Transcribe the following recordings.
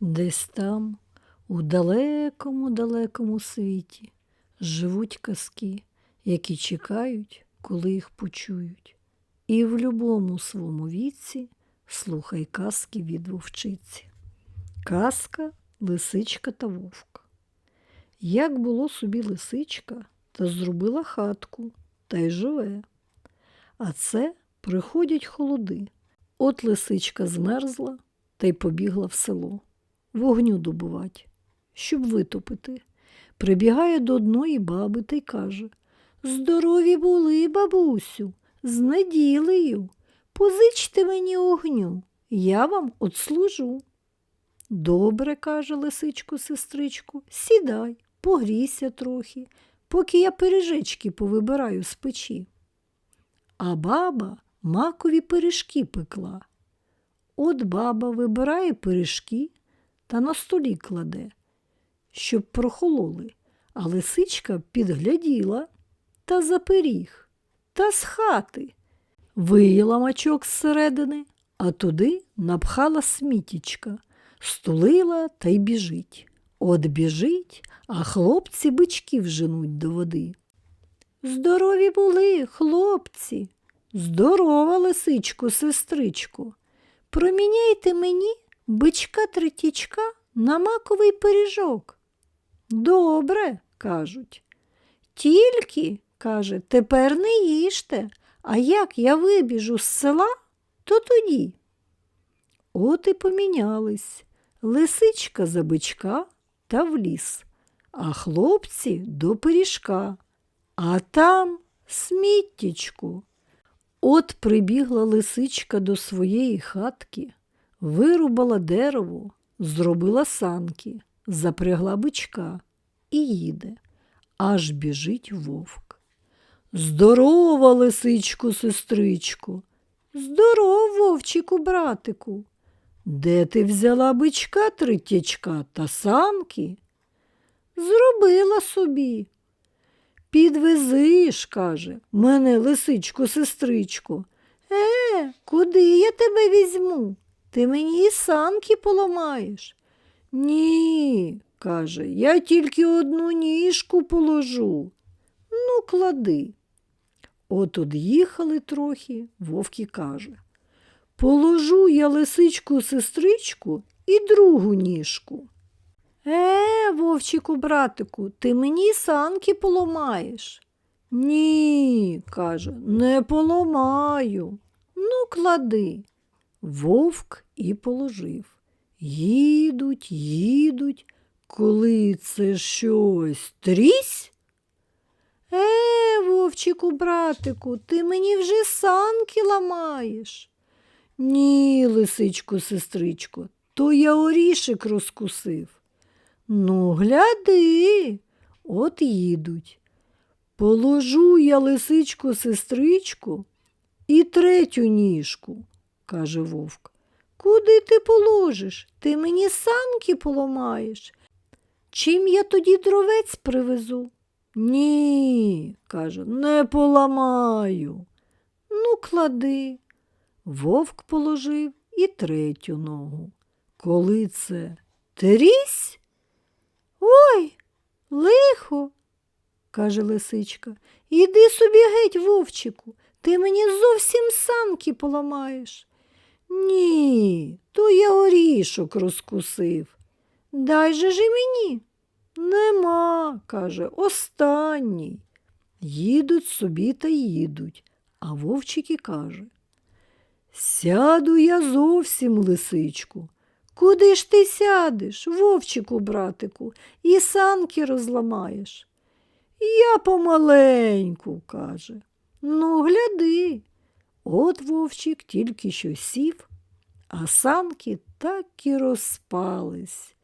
Десь там, у далекому далекому світі, живуть казки, які чекають, коли їх почують. І в любому своєму віці слухай казки від вовчиці. Казка Лисичка та вовк. Як було собі лисичка, та зробила хатку, та й живе. А це приходять холоди. От лисичка змерзла та й побігла в село. Вогню добувати, щоб витопити. Прибігає до одної баби та й каже Здорові були, бабусю, з неділею. Позичте мені огню, я вам отслужу. Добре, каже лисичко сестричку, сідай, погрійся трохи, поки я пиріжечки повибираю з печі. А баба макові пиріжки пекла. От баба вибирає пиріжки та на столі кладе, щоб прохололи, а лисичка підгляділа та за пиріг, та з хати. Виїла мачок зсередини, а туди напхала смітічка, стулила та й біжить. От біжить, а хлопці бичків женуть до води. Здорові були, хлопці. Здорова, лисичко, сестричко. Проміняйте мені бичка третічка на маковий пиріжок. Добре, кажуть. Тільки, каже, тепер не їжте, а як я вибіжу з села, то тоді. От і помінялись лисичка за бичка та в ліс, а хлопці до пиріжка, а там сміттячку. От прибігла лисичка до своєї хатки, вирубала дерево, зробила санки, запрягла бичка і їде, аж біжить вовк. Здорова, лисичко, сестричко, здоров, вовчику, братику. Де ти взяла бичка третячка та санки? Зробила собі. Підвези ж, каже, мене лисичко, сестричко. Е, куди я тебе візьму? Ти мені і санки поламаєш. Ні, каже, я тільки одну ніжку положу. Ну, клади. От од'їхали трохи, вовк і каже. Положу я лисичку сестричку і другу ніжку. Е, вовчику, братику, ти мені санки поламаєш. Ні, каже, не поламаю. Ну, клади. Вовк і положив. Їдуть, їдуть, коли це щось трісь. Е, вовчику, братику, ти мені вже санки ламаєш. Ні, лисичко, сестричко, то я орішик розкусив. Ну, гляди, от їдуть. Положу я лисичку, сестричку і третю ніжку, каже вовк. Куди ти положиш? Ти мені санки поламаєш. Чим я тоді дровець привезу? Ні, каже, не поламаю. Ну, клади. Вовк положив і третю ногу. Коли це трісь? Ой, лихо, каже лисичка, іди собі геть, вовчику, ти мені зовсім санки поламаєш. Ні, то я орішок розкусив. Дай же ж і мені. Нема, каже, останній. Їдуть собі та їдуть, а вовчик і каже. Сяду я зовсім, лисичку. Куди ж ти сядеш, вовчику, братику, і санки розламаєш? Я помаленьку, каже. Ну, гляди. От вовчик тільки що сів, а санки так і розпались.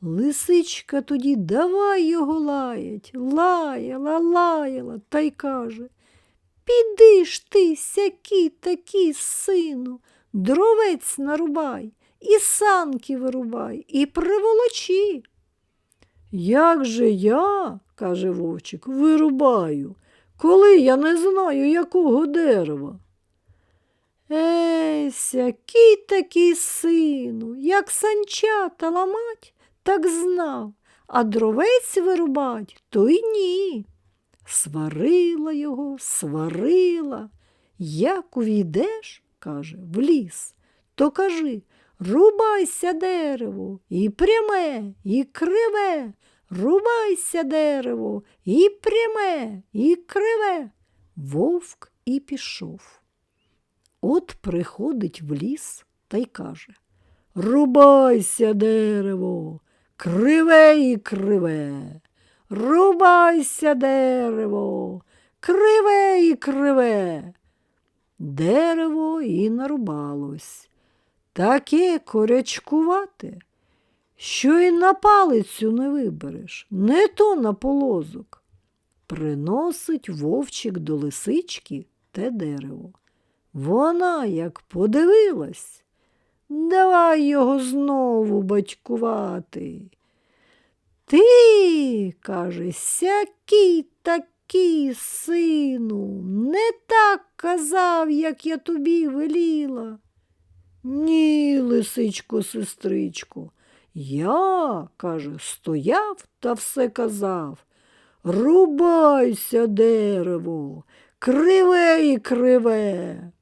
Лисичка тоді давай його лаять, лаяла, лаяла та й каже Піди ж ти, сякі такі, сину, дровець нарубай, і санки вирубай, і приволочі. Як же я, каже вовчик, вирубаю, коли я не знаю, якого дерева? Ей, Еся, кій такий сину, як санчата ламать, так знав, а дровець вирубать, то й ні. Сварила його, сварила. Як увійдеш, каже, в ліс, то кажи, рубайся дерево, і пряме, і криве, рубайся дерево, і пряме, і криве. Вовк і пішов. От приходить в ліс та й каже Рубайся, дерево, криве і криве, рубайся, дерево, криве і криве. Дерево і нарубалось, таке корячкувате, що й на палицю не вибереш, не то на полозок. Приносить вовчик до лисички те дерево. Вона, як подивилась, давай його знову батькувати. Ти, каже, сякий такий, сину, не так казав, як я тобі веліла. Ні, лисичко, сестричко, я, каже, стояв та все казав. Рубайся, дерево, криве і криве.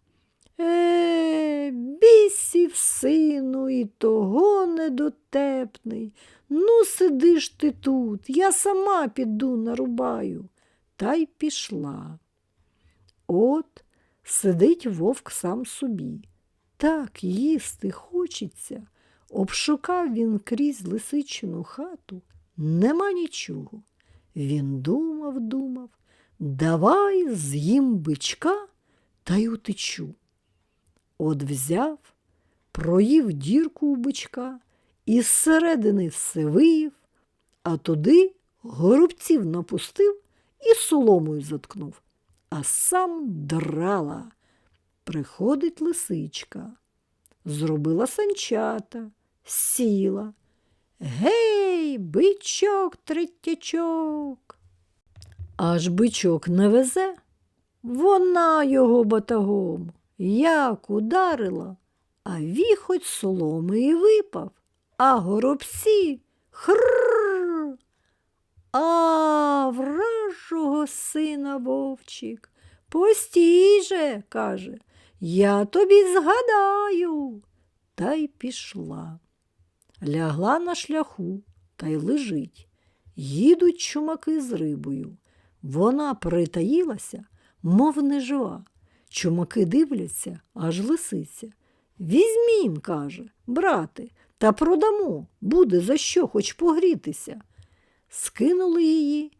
Е, бісів, сину, і того недотепний. Ну, сидиш ти тут, я сама піду нарубаю. Та й пішла. От сидить вовк сам собі. Так їсти хочеться. Обшукав він крізь лисичину хату, нема нічого. Він думав, думав, давай з'їм бичка та й утечу. От взяв, проїв дірку у бичка і зсередини все виїв, а туди горобців напустив і соломою заткнув, а сам драла. Приходить лисичка, зробила санчата, сіла. Гей, бичок, третячок. Аж бичок не везе, вона його батагом, як ударила, а віхоть соломи і випав, а горобці хрррр. А вражого сина вовчик, постій же, каже, я тобі згадаю. Та й пішла. Лягла на шляху та й лежить. Їдуть чумаки з рибою. Вона притаїлася, мов нежива. Чумаки дивляться, аж лисиця. Візьмім, каже, брате, та продамо, буде за що хоч погрітися. Скинули її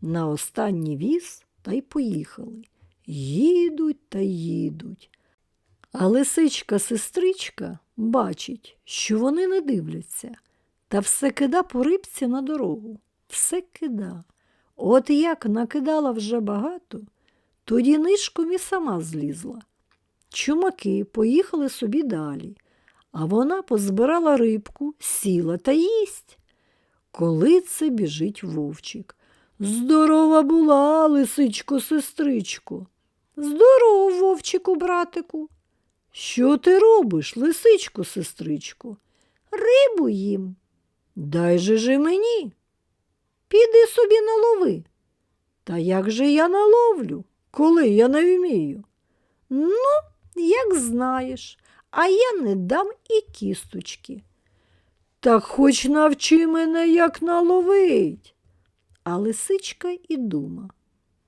на останній віз та й поїхали. Їдуть та їдуть. А лисичка-сестричка бачить, що вони не дивляться, та все кида по рибці на дорогу, все кида. От як накидала вже багато, тоді нишком і сама злізла. Чумаки поїхали собі далі, а вона позбирала рибку, сіла та їсть. Коли це біжить вовчик. Здорова була, лисичко, сестричко. Здоров, вовчику, братику. Що ти робиш, лисичко, сестричко? Рибу їм. Дай же же мені. Піди собі налови. Та як же я наловлю, коли я не вмію? Ну, як знаєш, а я не дам і кісточки. Так хоч навчи мене, як наловить. А лисичка і дума.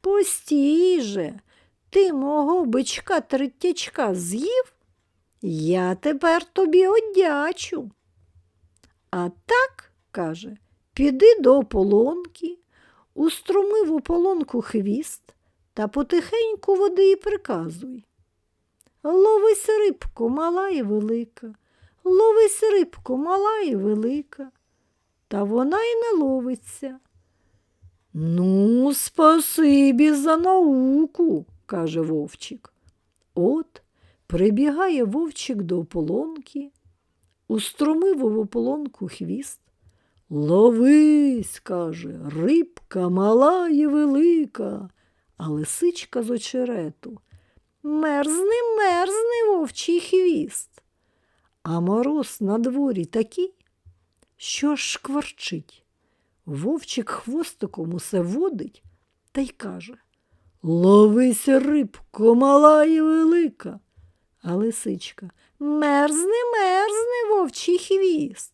Постій же, ти мого бичка третячка з'їв, я тепер тобі одячу. А так, каже, піди до ополонки, устроми в ополонку хвіст та потихеньку води і приказуй. Ловись рибко, мала і велика, ловись рибко, мала і велика, та вона й не ловиться. Ну, спасибі за науку, каже вовчик. От прибігає вовчик до ополонки, устромив в ополонку хвіст. Ловись, каже, рибка мала і велика, а лисичка з очерету. мерзне, мерзне вовчий хвіст. А мороз на дворі такий, що аж шкварчить. Вовчик хвостиком усе водить та й каже Ловися, рибко, мала і велика. А лисичка мерзне, мерзне вовчий хвіст.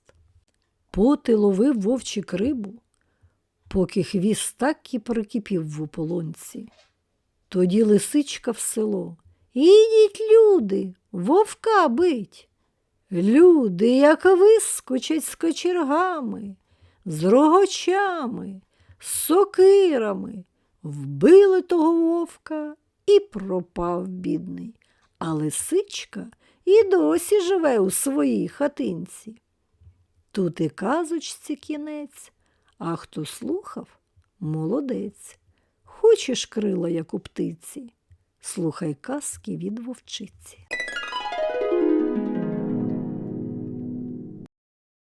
Поти ловив вовчик рибу, поки хвіст так і прикипів в ополонці. Тоді лисичка в село. Ідіть, люди, вовка бить. Люди, як вискочать з кочергами, з рогочами, з сокирами, вбили того вовка і пропав бідний. А лисичка і досі живе у своїй хатинці. Тут і казочці кінець, а хто слухав, молодець. Хочеш крила, як у птиці, слухай казки від вовчиці.